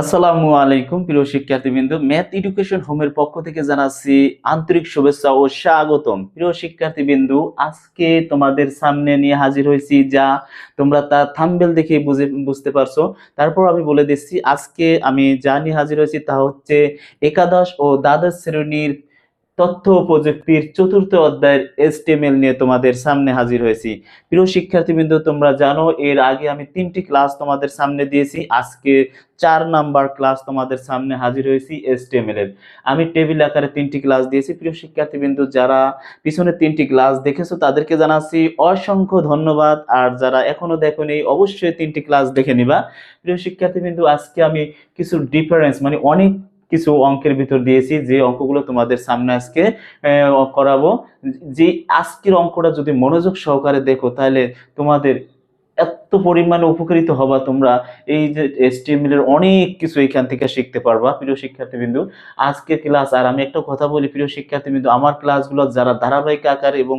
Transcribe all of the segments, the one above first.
আসসালামু আলাইকুম, প্রিয় শিক্ষার্থীবৃন্দ। ম্যাথ এডুকেশন হোমের পক্ষ থেকে জানাচ্ছি আন্তরিক শুভেচ্ছা ও স্বাগতম। প্রিয় শিক্ষার্থীবৃন্দ, আজকে তোমাদের সামনে নিয়ে হাজির হয়েছি যা তোমরা তা থাম্বেল দেখে বুঝে বুঝতে পারছ। তারপর আমি বলে দিচ্ছি, আজকে আমি যা নিয়ে হাজির হয়েছি তা হচ্ছে একাদশ ও দ্বাদশ শ্রেণির তথ্য ও প্রযুক্তির চতুর্থ অধ্যায়ের এসটিএমএল নিয়ে তোমাদের সামনে হাজির হয়েছি। প্রিয় শিক্ষার্থীবৃন্দ, তোমরা জানো, এর আগে আমি তিনটি ক্লাস তোমাদের সামনে দিয়েছি। আজকে চার নাম্বার ক্লাস তোমাদের সামনে হাজির হয়েছি এসটিএমএল এর। আমি টেবিল আকারে তিনটি ক্লাস দিয়েছি। প্রিয় শিক্ষার্থীবৃন্দ, যারা পিছনে তিনটি ক্লাস দেখেছ, তাদেরকে জানাচ্ছি অসংখ্য ধন্যবাদ। আর যারা এখনও দেখোনি, অবশ্যই তিনটি ক্লাস দেখে নিবা। প্রিয় শিক্ষার্থীবৃন্দ, আজকে আমি কিছু ডিফারেন্স মানে অনেক কিছু অঙ্কের ভিতর দিয়েছি, যে অঙ্কগুলো তোমাদের সামনে আজকে করাবো। যে আজকের অঙ্কটা যদি মনোযোগ সহকারে দেখো, তাহলে তোমাদের এত পরিমাণে উপকৃত হবা তোমরা। এই যে এসটিএমএল এর অনেক কিছু এখান থেকে শিখতে পারবা, প্রিয় শিক্ষার্থীবৃন্দু। আজকের ক্লাস আর আমি একটা কথা বলি, প্রিয় শিক্ষার্থীবৃন্দু, আমার ক্লাসগুলো যারা ধারাবাহিক আকার এবং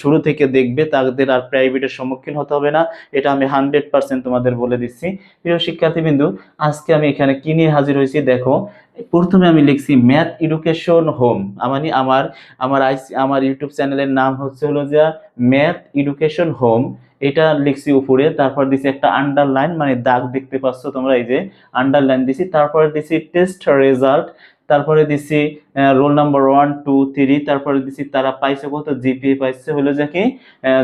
শুরু থেকে দেখবে, তাদের আর প্রাইভেটের সম্মুখীন হতে হবে না। এটা আমি হান্ড্রেড পার্সেন্ট তোমাদের বলে দিচ্ছি। প্রিয় শিক্ষার্থীবৃন্দু, আজকে আমি এখানে কি নিয়ে হাজির হয়েছি? দেখো প্রথমে আমি লিখছি ম্যাথ এডুকেশন হোম। মানে আমার আমার আইসি আমার ইউটিউব চ্যানেলের নাম হচ্ছে হলো যে ম্যাথ এডুকেশন হোম। এটা লিখছি উপরে, তারপর দিছি একটা আন্ডারলাইন মানে দাগ দেখতে পাচ্ছ তোমরা, এই যে আন্ডারলাইন দিছি, তারপর দিছি টেস্ট রেজাল্ট তারপরে দিছি roll number one two three তারপরে দিছি তারা পাইছে কত? জিপিএ পাইছে হলো যে কি?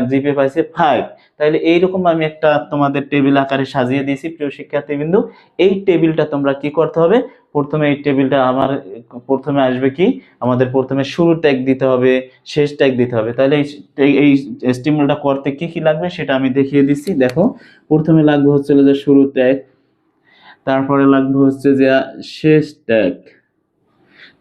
জিপিএ পাইছে ফাইভ তাহলে এইরকম আমি একটা তোমাদের টেবিল আকারে সাজিয়ে দিয়েছি, প্রিয় শিক্ষার্থীবৃন্দু। এই টেবিলটা তোমরা কি করতে হবে? প্রথমে এই টেবিলটা আমার, প্রথমে আসবে কি? আমাদের প্রথমে শুরু ট্যাগ দিতে হবে, শেষ ট্যাগ দিতে হবে। তাহলে এই স্টিমুলটা করতে কি কি লাগবে সেটা আমি দেখিয়ে দিচ্ছি। দেখো, প্রথমে লাগবে হচ্ছে যে শুরু ট্যাগ তারপরে লাগবে হচ্ছে যে শেষ ট্যাগ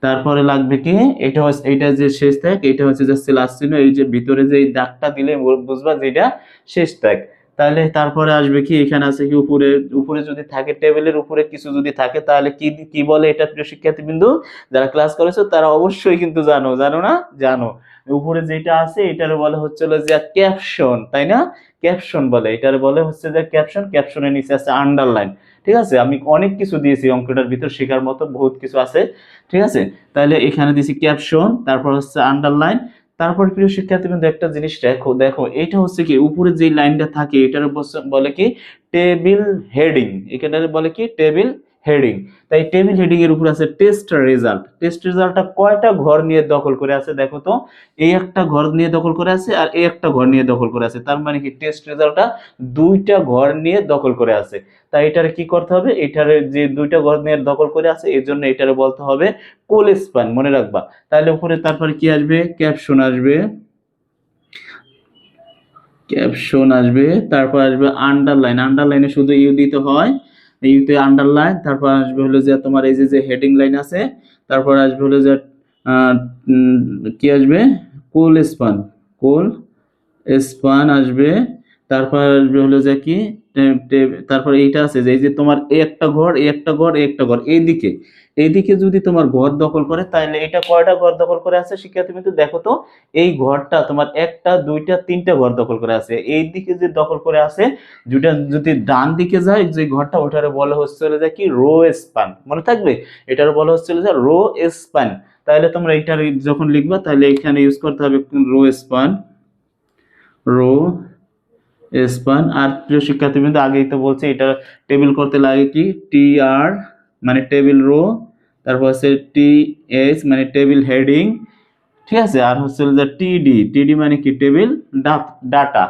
তারপরে লাগবে কি? এটা হচ্ছে এটা যে শেষ ট্যাগ এটা হচ্ছে যে লাস্ট চিহ্ন, এই যে ভিতরে যে এই দাগটা দিলে বুঝবা যে এটা শেষ ট্যাগ তাহলে তারপরে আসবে কি? এখানে আছে কি উপরে উপরে যদি থাকে টেবিলের উপরে কিছু যদি থাকে, তাহলে কি কি বলে এটা প্রিয় শিক্ষার্থীবৃন্দু? যারা ক্লাস করেছ, তারা অবশ্যই কিন্তু জানো। জানো না? জানো। উপরে যেটা আছে, এটার বলে হচ্ছে যে ক্যাপশন তাই না? ক্যাপশন বলে। এটার বলে হচ্ছে যে ক্যাপশন ক্যাপশনের নিচে আছে আন্ডারলাইন ঠিক আছে? আমি অনেক কিছু দিয়েছি অঙ্কটার ভিতর, শেখার মতো বহুত কিছু আছে। ঠিক আছে? তাহলে এখানে দিয়েছি ক্যাপশন তারপর হচ্ছে আন্ডারলাইন তারপর প্রিয় শিক্ষার্থীবৃন্দ একটা জিনিস দেখো দেখো, এটা হচ্ছে কি, উপরে যে লাইনটা থাকে, এটার বলে কি টেবিল হেডিং এখানে বলে কি টেবিল হেডিং তাই টেবিল হেডিং এর উপর আছে টেস্ট রেজাল্ট টেস্ট রেজাল্টটা কয়টা ঘর নিয়ে দখল করে আছে দেখো তো? এই একটা ঘর নিয়ে দখল করে আছে আর এই একটা ঘর নিয়ে দখল করে আছে। তার মানে কি টেস্ট রেজাল্টটা দুইটা ঘর নিয়ে দখল করে আছে। তাই এটার কি করতে হবে? এটার যে দুইটা ঘর নিয়ে দখল করে আছে, এর জন্য এটারে বলতে হবে কোল স্প্যান মনে রাখবা। তাহলে উপরে তারপরে কি আসবে? ক্যাপশন আসবে। ক্যাপশন আসবে, তারপর আসবে আন্ডারলাইন আন্ডারলাইনে শুধু ইউ দিতে হয়। ইউতে আন্ডারলাইন তারপর আসবে হলো যে তোমার এই যে যে হেডিং লাইন আছে, তারপর আসবে হলো যে কি আসবে? কোল স্পান কোল স্পান আসবে, তারপর আসবে হলো যে কি? তারপর এইটা আছে যে, এই যে তোমার এই একটা ঘর এই একটা ঘর এই একটা ঘর, এইদিকে। এইদিকে যদি তোমার ঘর দখল করে তাহলে এটা কয়টা ঘর দখল করে আছে? শিক্ষার্থী কিন্তু দেখো তো, এই ঘরটা তোমার একটা, দুইটা, তিনটা ঘর দখল করে আছে। এই দিকে যে দখল করে আছে যেটা যদি ডান দিকে যায়, যে ঘরটা ওটারে বলা হচ্ছে যে কি? Row span. মনে থাকবে? এটার বলা হচ্ছে হলো যে রো স্পান। তাহলে তোমরা এটার যখন লিখবা তাহলে এখানে ইউজ করতে হবে রো স্পান। রো স্পান আর প্রিয় শিক্ষার্থীবৃন্দ, আগেই তো বলছে, এটা টেবিল করতে লাগে কি? টি আর মানে টেবিল রো, তারপর হচ্ছে টি এইচ মানে টেবিল হেডিং, ঠিক আছে? আর হচ্ছে যে টিডি টিডি মানে কি? Table data.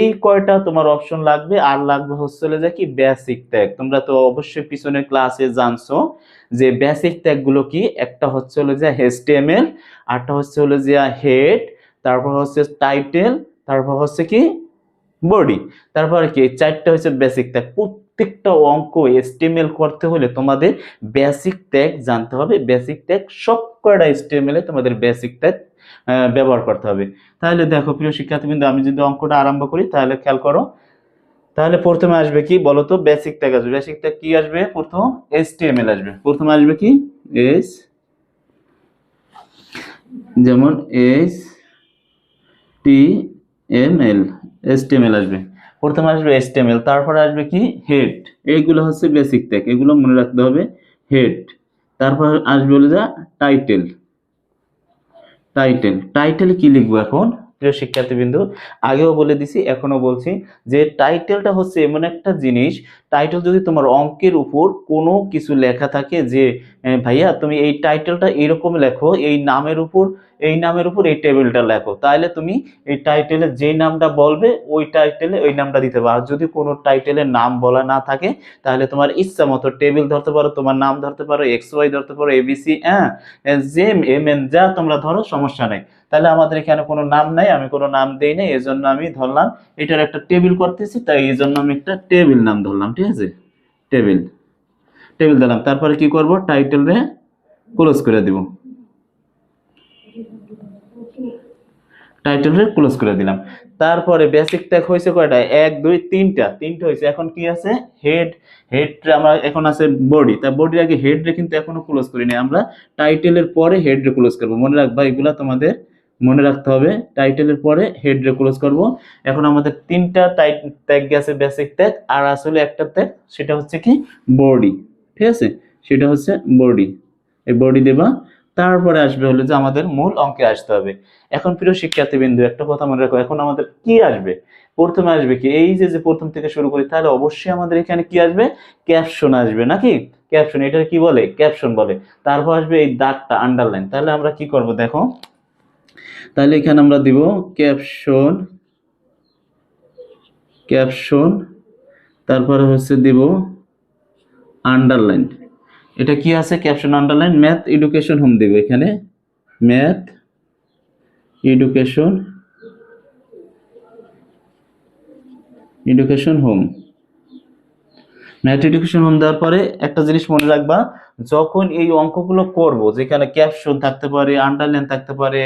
এই কয়টা তোমার অপশন লাগবে? আর লাগবে হচ্ছে যে কি? Basic tag. তোমরা তো অবশ্যই পিছনের ক্লাসে জানছো যে বেসিক ট্যাগগুলো কি? একটা হচ্ছে হলো যে HTML আরটা হচ্ছে হলো যে হেড, তারপর হচ্ছে টাইটেল, তারপর হচ্ছে কি? বডি তারপরে কি? চারটা হচ্ছে বেসিক ট্যাগ প্রত্যেকটা অঙ্ক এস্টিমেল করতে হলে তোমাদের বেসিক ট্যাগ জানতে হবে। বেসিক ট্যাগ সব কয়টা এস্টিমেল তোমাদের বেসিক ট্যাগ ব্যবহার করতে হবে। তাহলে দেখো প্রিয় শিক্ষার্থীবৃন্দ, আমি যদি অঙ্কটা আরম্ভ করি, তাহলে খেয়াল করো। তাহলে প্রথমে আসবে কি বলো তো বেসিক ট্যাগ আসবে। বেসিক ট্যাগ কি আসবে? প্রথম এসটিএমএল আসবে। প্রথমে আসবে কি? এস যেমন S T M L STML আসবে। প্রথমে আসবে এসটিএমএল তারপরে আসবে কি? হেড এইগুলো হচ্ছে বেসিক ট্যাগ এগুলো মনে রাখতে হবে হেড তারপর আসবে হলো যা টাইটেল টাইটেল টাইটেল কি লিখব এখন? প্রিয় শিক্ষার্থীবৃন্দু, আগেও বলে দিছি এখনও বলছি যে টাইটেলটা হচ্ছে এমন একটা জিনিস, টাইটেল যদি তোমার অঙ্কের উপর কোনো কিছু লেখা থাকে যে ভাইয়া তুমি এই টাইটেলটা এরকম লেখো, এই নামের উপর, এই নামের উপর এই টেবিলটা লেখো তাহলে তুমি এই টাইটেলে যেই নামটা বলবে, ওই টাইটেলে ওই নামটা দিতে পারো। আর যদি কোনো টাইটেলের নাম বলা না থাকে তাহলে তোমার ইচ্ছা মতো টেবিল ধরতে পারো, তোমার নাম ধরতে পারো, এক্স, ওয়াই ধরতে পারো এবিসি হ্যাঁ জেম, এম, এন, যা তোমরা ধরো, সমস্যা নেই। তাহলে আমাদের এখানে কোনো নাম নাই, আমি কোনো নাম দেই নাই এই জন্য আমি ধরলাম এটার একটা টেবিল করতেছি, তাই এই জন্য আমি একটা টেবিল নাম ধরলাম, ঠিক আছে? টেবিল। টেবিল দিলাম তারপরে কি করব? টাইটেল রে ক্লোজ করে দিব। টাইটেল রে ক্লোজ করে দিলাম। তারপরে বেসিক ট্যাগ হয়েছে কয়টা? এক, দুই, তিনটা। তিনটা হয়েছে, এখন কি আছে? হেড হেড আমরা এখন আছে বডি তা বডির আগে হেড রে কিন্তু এখনও ক্লোজ করিনি। আমরা টাইটেলের পরে হেড রে ক্লোজ করব। মনে রাখবা, এগুলা তোমাদের মনে রাখতে হবে টাইটেলের পরে হেড রে ক্লোজ করব। এখন আমাদের তিনটা টাইট ট্যাগ গেছে বেসিক ট্যাগ আর আসলে একটা ট্যাগ সেটা হচ্ছে কি? বডি ঠিক আছে? সেটা হচ্ছে বডি এই বডি দেবা। তারপরে আসবে হলো যে আমাদের মূল অঙ্কে আসতে হবে। এখন প্রিয় শিক্ষার্থী বিন্দু একটা কথা মনে রাখো, এখন আমাদের কি আসবে? প্রথমে আসবে কি, এই যে যে প্রথম থেকে শুরু করি, তাহলে অবশ্যই আমাদের এখানে কি আসবে? ক্যাপশন আসবে, নাকি? ক্যাপশন এটা কি বলে? ক্যাপশন বলে। তারপর আসবে এই দাগটা আন্ডারলাইন তাহলে আমরা কি করব দেখো? তাহলে এখানে আমরা দিব ক্যাপশন ক্যাপশন, তারপরে হচ্ছে দিব আন্ডারলাইন। এটা কি আছে? Caption, underline, math, education, home দেব এখানে। Math, education education, home. Math education home দেওয়ার পরে একটা জিনিস মনে রাখবা, যখন এই অঙ্কগুলো করব, যেখানে ক্যাপশন থাকতে পারে আন্ডারলাইন থাকতে পারে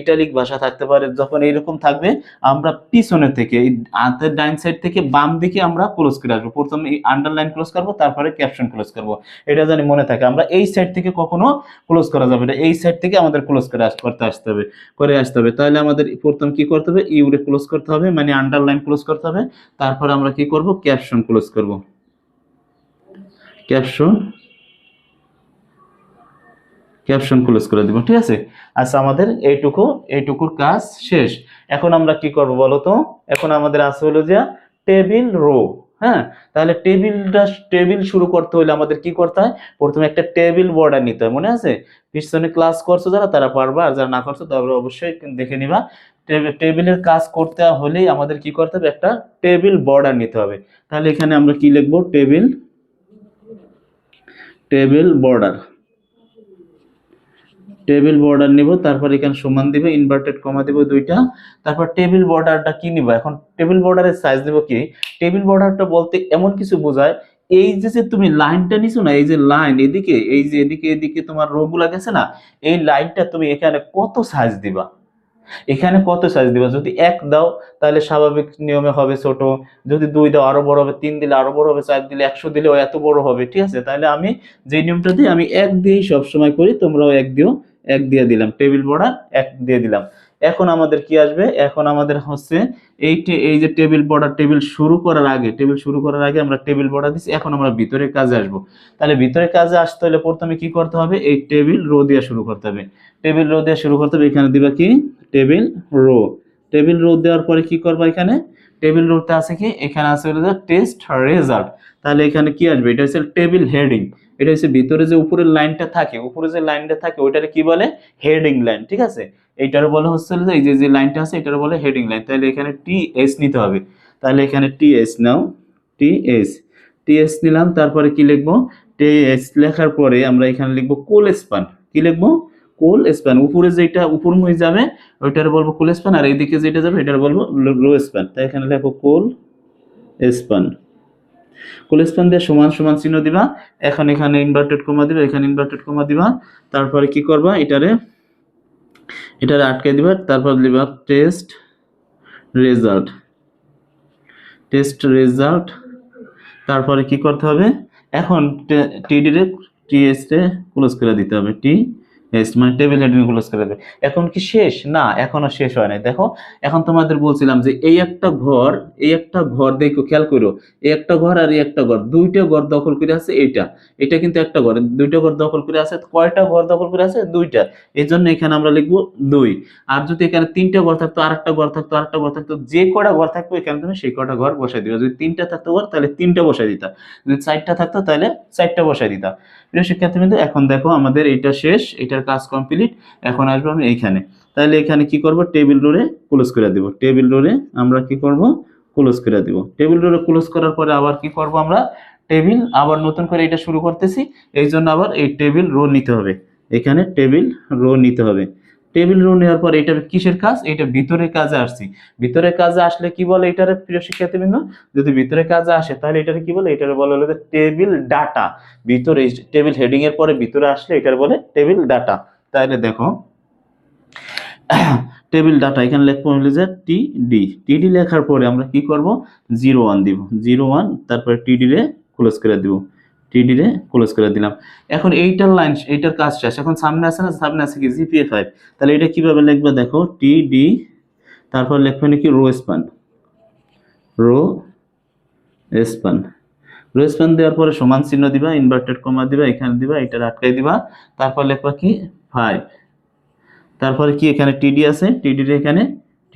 ইটালিক ভাষা থাকতে পারে, যখন এইরকম থাকবে, আমরা পিছনে থেকে হাতের ডাইন সাইড থেকে বাম দিকে আমরা ক্লোজ করে আসব। প্রথমে এই আন্ডারলাইন ক্লোজ করব, তারপরে ক্যাপশন ক্লোজ করব। এটা জানি মনে থাকে, আমরা এই সাইড থেকে কখনো ক্লোজ করা যাবে না, এই সাইড থেকে আমাদের ক্লোজ করে করতে আসতে হবে, করে আসতে হবে। তাহলে আমাদের প্রথম কি করতে হবে? ইউরে ক্লোজ করতে হবে মানে আন্ডারলাইন ক্লোজ করতে হবে, তারপরে আমরা কি করব? ক্যাপশন ক্লোজ করব। ক্যাপশন। ক্যাপশন ক্লোজ করে দিব, ঠিক আছে? আচ্ছা আমাদের এইটুকু, এইটুকুর কাজ শেষ। এখন আমরা কি করব বলো তো? এখন আমাদের আছে হলো যে টেবিল রো হ্যাঁ? তাহলে টেবিলটা, টেবিল শুরু করতে হলে আমাদের কি করতে হয়? প্রথমে একটা টেবিল বর্ডার নিতে হয়, মনে আছে? পিছনে ক্লাস করছ যারা, তারা পারবা, আর যারা না করছ তারা অবশ্যই দেখে নিবা। টেবিল- টেবিলের কাজ করতে হলেই আমাদের কি করতে হবে? একটা টেবিল বর্ডার নিতে হবে। তাহলে এখানে আমরা কি লিখব? Table table border table border নিব, তারপর এখানে সমান দিবে ইনভার্টেড কমা দিব দুইটা। তারপর টেবিল বর্ডারটা কি নিব? এখন টেবিল বর্ডারের সাইজ দেব কি? টেবিল বর্ডারটা বলতে এমন কিছু বোঝায়, এই যে যে তুমি লাইনটা নিছো না, এই যে লাইন এদিকে, এই যে এদিকে এদিকে তোমার রো গুলা গেছে না, এই লাইনটা তুমি এখানে কত সাইজ দিবা? এখানে কত সাইজ দিবা? যদি এক দাও, তাহলে স্বাভাবিক নিয়মে হবে ছোট। যদি দুই দাও, আরও বড় হবে। তিন দিলে আরও বড় হবে। চার দিলে একশো দিলে এত বড় হবে। ঠিক আছে? তাহলে আমি যে নিয়মটা দিই, আমি এক দিয়েই সবসময় করি। তোমরাও এক দিও। এক দিয়ে দিলাম। টেবিল বর্ডার এক দিয়ে দিলাম। এখন আমাদের কি আসবে? এখন আমাদের হচ্ছে এই এই যে টেবিল বর্ডার, টেবিল শুরু করার আগে, টেবিল শুরু করার আগে আমরা টেবিল বর্ডার দিচ্ছি এখন আমরা ভিতরের কাজে আসব। তাহলে ভিতরের কাজে আসতে হলে প্রথমে কি করতে হবে? এই টেবিল রো দিয়ে শুরু করতে হবে। টেবিল রো দিয়ে শুরু করতে হবে, এখানে দিবা কি? Table row. টেবিল রো দেওয়ার পরে কি করবা এখানে? টেবিল রোতে আছে কি? এখানে আছে টেস্ট রেজাল্ট। তাহলে এখানে কি আসবে? এটা হচ্ছে টেবিল হেডিং। এটা হচ্ছে ভিতরে যে উপরের লাইনটা থাকে, উপরে যে লাইনটা থাকে, ওইটারে কি বলে? হেডিং লাইন, ঠিক আছে? এইটার বলে হচ্ছে এই যে যে লাইনটা আছে, এটার বলে হেডিং লাইন। তাহলে এখানে টি এস নিতে হবে। তাহলে এখানে টি এস নাও, টি এস। টি এস নিলাম, তারপরে কি লিখব? টি এস লেখার পরে আমরা এখানে লিখব কোল স্পান। কি লিখব? কোল স্প্যান উপরে যেটা উপরমুখী যাবে, ওইটার বলব কোল স্প্যান আর এইদিকে যেটা যাবে, এটার বলব লো স্প্যান তাই এখানে লেখো কোল স্প্যান কোল স্প্যান দিয়ে সমান সমান চিহ্ন দিবা। এখন এখানে ইনভার্টেড কমা দিবা, এখানে ইনভার্টেড কমা দিবা। তারপরে কি করবা? এটারে এটারে আটকে দিবা। তারপর দিবা টেস্ট রেজাল্ট টেস্ট রেজাল্ট তারপরে কি করতে হবে? এখন টিডি রে টিএস রে ক্লোজ করে দিতে হবে। টি এস মানে টেবিল করে দেবে। এখন কি শেষ? না, এখনও শেষ হয় দেখো, এখন তোমাদের বলছিলাম যে এই একটা ঘর, এই একটা ঘর দেখো খেয়াল করো। এই একটা ঘর আর এই একটা ঘর, দুইটা ঘর দখল করে আছে এইটা। এটা কিন্তু একটা ঘর, দুইটা ঘর দখল করে আছে, কয়টা ঘর দখল করে আছে? দুইটা। এই জন্য এখানে আমরা লিখব দুই। আর যদি এখানে তিনটা ঘর থাকতো আর একটা ঘর থাকতো আর একটা ঘর থাকতো, যে কটা ঘর থাকতো এখানে তুমি সেই কটা ঘর বসাই দিবে। যদি তিনটা থাকতো ঘর, তাহলে তিনটা বসাই দিতা। যদি চারটা থাকতো, তাহলে চারটা বসাই দিতা। প্রিয় শিক্ষার্থী বিন্দু এখন দেখো আমাদের এটা শেষ, এটার কাজ কমপ্লিট এখন আসব আমি এইখানে। তাহলে এখানে কি করব? টেবিল ডোরে ক্লোজ করে দিব। টেবিল ডোরে আমরা কি করব? ক্লোজ করে দিব। টেবিল ডোরে ক্লোজ করার পরে আবার কি করব আমরা? টেবিল আবার নতুন করে এটা শুরু করতেছি। এই জন্য আবার এই টেবিল রো নিতে হবে। এখানে টেবিল রো নিতে হবে। টেবিল রো নেওয়ার পর এটা কিসের কাজ? এটা ভিতরে কাজে আসছি। ভিতরে কাজে আসলে কি বলে এটার? প্রিয় শিক্ষার্থীবৃন্দ, যদি ভিতরে কাজে আসে, তাহলে এটার কি বলে? এটার বলে হলো টেবিল ডাটা। ভিতরে টেবিল হেডিং এর পরে ভিতরে আসলে এটার বলে টেবিল ডাটা। তাহলে দেখো, টেবিল ডাটা, এখানে লিখব হলো যে টি ডি টিডি লেখার পরে আমরা কি করব? জিরো ওয়ান দিব। জিরো ওয়ান, তারপরে টিডি রে ক্লোজ করে দিব। টিডি রে ক্লোজ করে দিলাম। এখন এইটার লাইন এইটার কাজ শেষ। এখন সামনে আছে না? সামনে আছে কি? জিপিএ ফাইভ তাহলে এটা কীভাবে লিখবে দেখো? টি ডি তারপর লিখবে নাকি row span row span row span দেওয়ার পরে সমান চিহ্ন দিবা ইনভার্টেড কমা দিবা, এখানে দিবা এটা আটকাই দিবা। তারপর লিখবা কি? ফাইভ তারপরে কি এখানে টিডি আছে? টিডি এখানে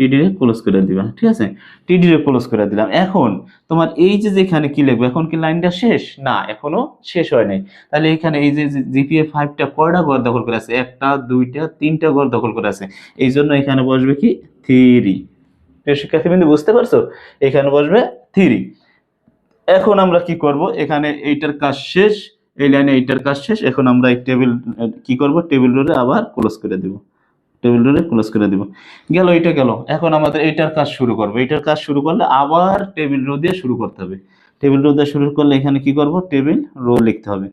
টিডি রে ক্লোজ করে দিবা ঠিক আছে? টিডি রে ক্লোজ করে দিলাম। এখন তোমার এই যে যেখানে কি লিখবে, এখন কি লাইনটা শেষ? না, এখনও শেষ হয় নাই। তাহলে এখানে এই যে জিপিএ ফাইভটা কয়টা ঘর দখল করে আছে? একটা, দুইটা, তিনটা ঘর দখল করে আছে। এই জন্য এখানে বসবে কি? থ্রি শিক্ষার্থীবৃন্দ, বুঝতে পারছ? এখানে বসবে থ্রি এখন আমরা কি করব? এখানে এইটার কাজ শেষ, এই লাইনে এইটার কাজ শেষ। এখন আমরা এই টেবিল কি করব? টেবিল রোলে আবার ক্লোজ করে দেব। টেবিল রোলে ক্লোজ করে দেব। গেল এটা গেল। এখন আমাদের এইটার কাজ শুরু করব। এইটার কাজ শুরু করলে আবার টেবিল রো দিয়ে শুরু করতে হবে। টেবিল রো দিয়ে শুরু করলে এখানে কি করব? টেবিল রো লিখতে হবে।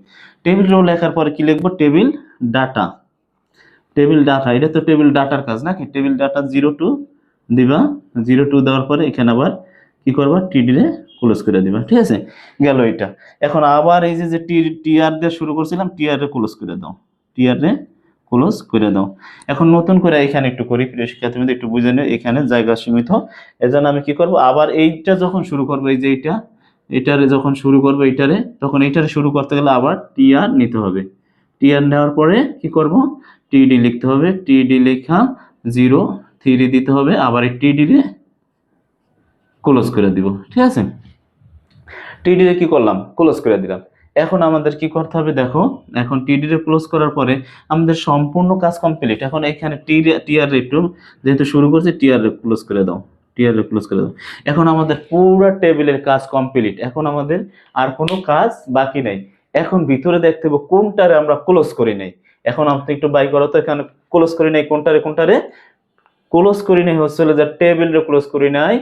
টেবিল রো লেখার পরে কি লিখব? টেবিল ডাটা টেবিল ডাটা এটা তো টেবিল ডাটার কাজ নাকি? টেবিল ডাটা জিরো টু দিবা। জিরো টু দেওয়ার পরে এখানে আবার কি করবা? টিডি রে ক্লোজ করে দিবা। ঠিক আছে? গেল এটা এখন আবার এই যে যে টি টিআর দিয়ে শুরু করছিলাম টিআর রে ক্লোজ করে দাও। টিআর রে ক্লোজ করে দাও। এখন নতুন করে এখানে একটু করি, প্রিয় শিক্ষার্থী একটু বুঝে নিও, এখানে জায়গা সীমিত। এজন্য আমি কি করব? আবার এইটা যখন শুরু করব, এই যে এইটা, এটারে যখন শুরু করব, এইটারে, তখন এইটারে শুরু করতে গেলে আবার টিআর নিতে হবে। টিআর নেওয়ার পরে কি করব? টিডি লিখতে হবে। টিডি লেখা জিরো থ্রি দিতে হবে। আবার এই টিডি রে ক্লোজ করে দিব। ঠিক আছে? টিডি রে কি করলাম? ক্লোজ করে দিলাম। এখন আমাদের কি করতে হবে দেখো, এখন টিডি রে ক্লোজ করার পরে আমাদের সম্পূর্ণ কাজ কমপ্লিট এখন এখানে টি টিআর একটু, যেহেতু শুরু করছে টিআর রে ক্লোজ করে দাও টিআর রে ক্লোজ করে দাও। এখন আমাদের পুরো টেবিলের কাজ কমপ্লিট এখন আমাদের আর কোনো কাজ বাকি নাই। এখন ভিতরে দেখতে হবে কোনটারে আমরা ক্লোজ করি নাই। এখন আপনি একটু বাই করো তো, এখানে ক্লোজ করি নাই, কোনটারে কোনটারে? ক্লোজ করি নাই, হচ্ছে যে টেবিল রে ক্লোজ করি নাই,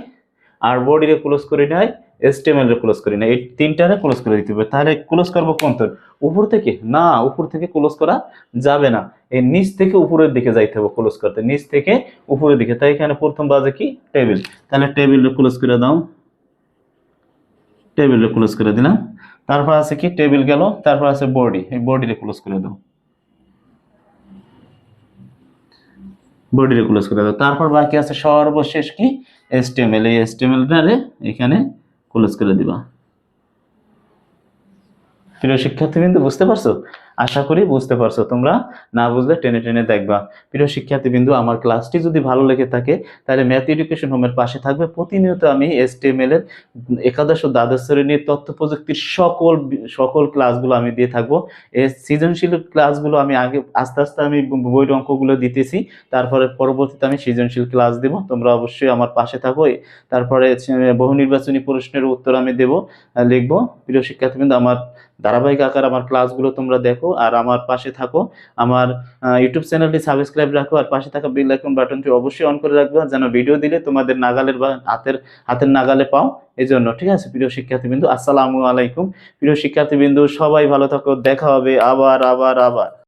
আর বডি রে ক্লোজ করি নাই। এসটিএমএল ক্লোজ করি না, এই তিনটারে ক্লোজ করে দিতে হবে। তাহলে ক্লোজ করব কোন তোর? উপর থেকে? না, উপর থেকে ক্লোজ করা যাবে না। এই নিচ থেকে উপরের দিকে যাইতে হবে ক্লোজ করতে। নিচ থেকে উপরের দিকে। তাই এখানে প্রথম বাজে কি? টেবিল তাহলে টেবিল রে ক্লোজ করে দাও। টেবিল রে ক্লোজ করে দিলাম। তারপর আছে কি? টেবিল গেল। তারপর আছে বডি এই বডি রে ক্লোজ করে দাও। বডি রে ক্লোজ করে দাও। তারপর বাকি আছে সর্বশেষ কি? এসটিএমএল এই এসটিএমএলটারে এখানে ক্লোজ করে দিবা। প্রিয় শিক্ষার্থীবৃন্দ বুঝতে পারছ? আশা করি বুঝতে পারছ। তোমরা না বুঝলে টেনে টেনে দেখবা। প্রিয় শিক্ষার্থীবৃন্দ, আমার ক্লাসটি যদি ভালো লেগে থাকে, তাহলে ম্যাথ এডুকেশন হোমের পাশে থাকবে। প্রতিনিয়ত আমি এসটিএমএল এর একাদশ ও দ্বাদশ শ্রেণির তথ্য প্রযুক্তির সকল সকল ক্লাসগুলো আমি দিয়ে থাকব। এর সৃজনশীল ক্লাসগুলো আমি আগে, আস্তে আস্তে আমি বইয়ের অঙ্কগুলো দিতেছি। তারপরে পরবর্তীতে আমি সৃজনশীল ক্লাস দেব। তোমরা অবশ্যই আমার পাশে থাকো। তারপরে বহু নির্বাচনী প্রশ্নের উত্তর আমি দেব লিখব। প্রিয় শিক্ষার্থীবৃন্দ, আমার ধারাবাহিক আকার আমার ক্লাসগুলো তোমরা দেখো আর আমার পাশে থাকো। আমার ইউটিউব চ্যানেলটি সাবস্ক্রাইব রাখো আর পাশে থাকা বেল আইকন বাটনটি অবশ্যই অন করে রাখবে যেন ভিডিও দিলে তোমাদের নাগালের বা হাতের হাতের নাগালে পাও। এই জন্য ঠিক আছে? প্রিয় শিক্ষার্থীবৃন্দু, আসসালামু আলাইকুম। প্রিয় শিক্ষার্থীবৃন্দু, সবাই ভালো থাকো। দেখা হবে আবার আবার আবার।